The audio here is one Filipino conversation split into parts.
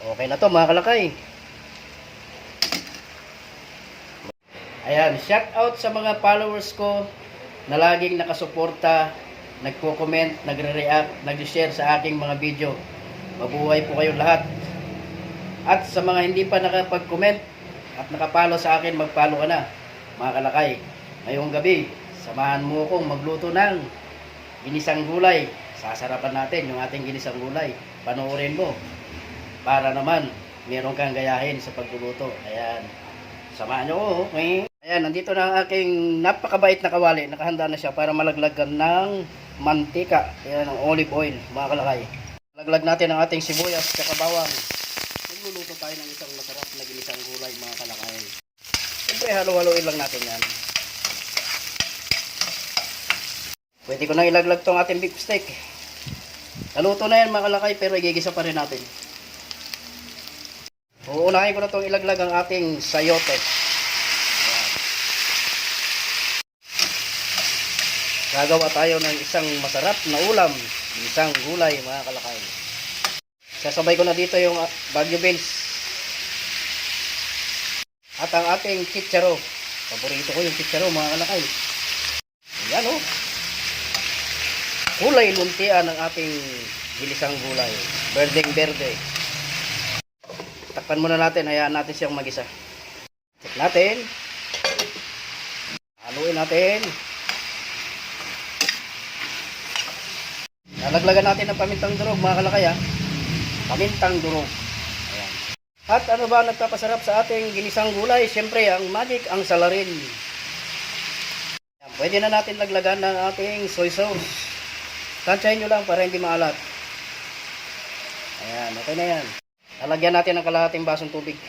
Okay na to mga kalakay. Ayan, shout out sa mga followers ko na laging nakasuporta, nagko-comment, nagre-react, nag-share sa aking mga video. Mabuhay po kayong lahat. At sa mga hindi pa nakapag-comment at nakapalo sa akin, mag-follow ka na. Mga kalakay, ngayong gabi, samahan mo akong magluto ng ginisang gulay. Sasarapan natin yung ating ginisang gulay. Panoorin mo para naman meron kang gayahin sa pagluluto. Ayan. Samahan nyo ko. Okay? Ayan, nandito na ang aking napakabait na kawali. Nakahanda na siya para malaglagan ng mantika. Ayan, ng olive oil, mga kalakay. Laglag natin ang ating sibuyas at bawang. Magluluto tayo ng isang masarap na ginisang gulay, mga kalakay. Siyempre, halo-haloin lang natin yan. Pwede ko nang ilaglag tong ating beef steak. Naluto na yan mga kalakay pero igigisa pa rin natin. Uunahin ko na itong ilaglag ang ating sayote. Gagawa tayo ng isang masarap na ulam. Isang gulay mga kalakay. Sasabay ko na dito yung ah, Baguio Beans. At ang ating chicharo. Paborito ko yung chicharo mga kalakay. Ayan o. Oh. Kulay luntian ng ating gilisang gulay. Berdeng berde. Takpan muna natin, hayaan natin siyang magisa. Check natin. Haluin natin. Lalaglagan natin ng pamintang durog, mga kalakay ha. Pamintang durog. Ayan. At ano ba nagpapasarap sa ating ginisang gulay? Siyempre, ang magic, ang salarin. Pwede na natin laglagan ng ating soy sauce. Tansyahin nyo lang para hindi maalat. Ayan, okay na yan. Lalagyan natin ng kalahating basong tubig.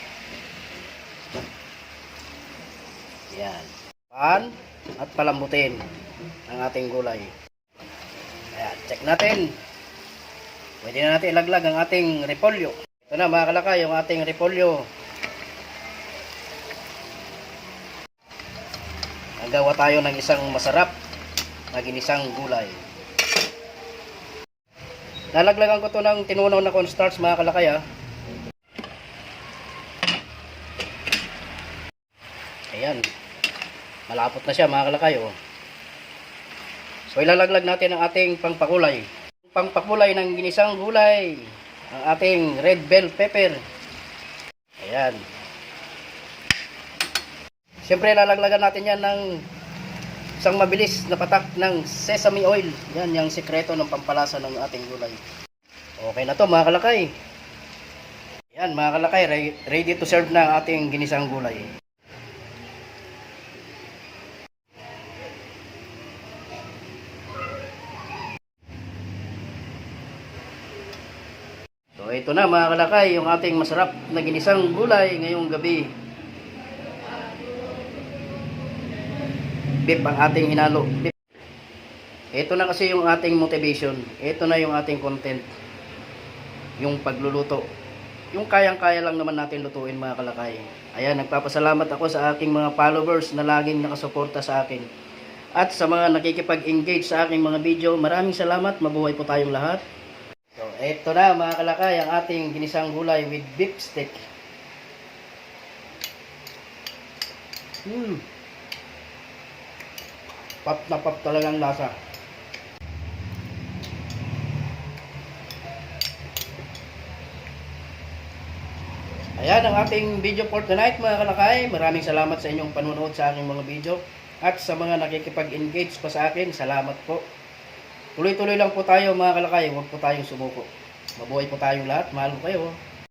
Yan. Pan at palambutin ang ating gulay. Ayan, check natin. Pwede na natin ilaglag ang ating repolyo. Ito na mga kalakay, yung ating repolyo. Nagawa tayo ng isang masarap na ginisang gulay. Nalaglagan ko to ng tinunaw na cornstarch mga kalakay ha. Ayan. Malapot na siya mga kalakay oh. So ilalaglag natin ang ating pangpakulay. Pangpakulay ng ginisang gulay. Ang ating red bell pepper. Ayan. Siyempre lalaglagan natin yan ng isang mabilis na patak ng sesame oil. Yan yung sikreto ng pampalasa ng ating gulay. Okay na to mga kalakay. Yan mga kalakay, re- ready to serve na ang ating ginisang gulay. Ito na mga kalakay, yung ating masarap na ginisang gulay ngayong gabi. Beef ang ating hinalo. Beef. Ito na kasi yung ating motivation. Ito na yung ating content. Yung pagluluto. Yung kayang-kaya lang naman natin lutuin mga kalakay. Ayan, nagpapasalamat ako sa aking mga followers na laging nakasuporta sa akin. At sa mga nakikipag-engage sa aking mga video, maraming salamat. Mabuhay po tayong lahat. Eto na mga kalakay, ang ating ginisang gulay with beef steak. Hmm. Pop na pop talagang lasa. Ayan ang ating video for tonight mga kalakay. Maraming salamat sa inyong panunood sa aking mga video. At sa mga nakikipag-engage pa sa akin, salamat po. Tuloy-tuloy lang po tayo mga kalakay. Huwag po tayong sumuko. Mabuhay po tayong lahat. Mahal ko kayo.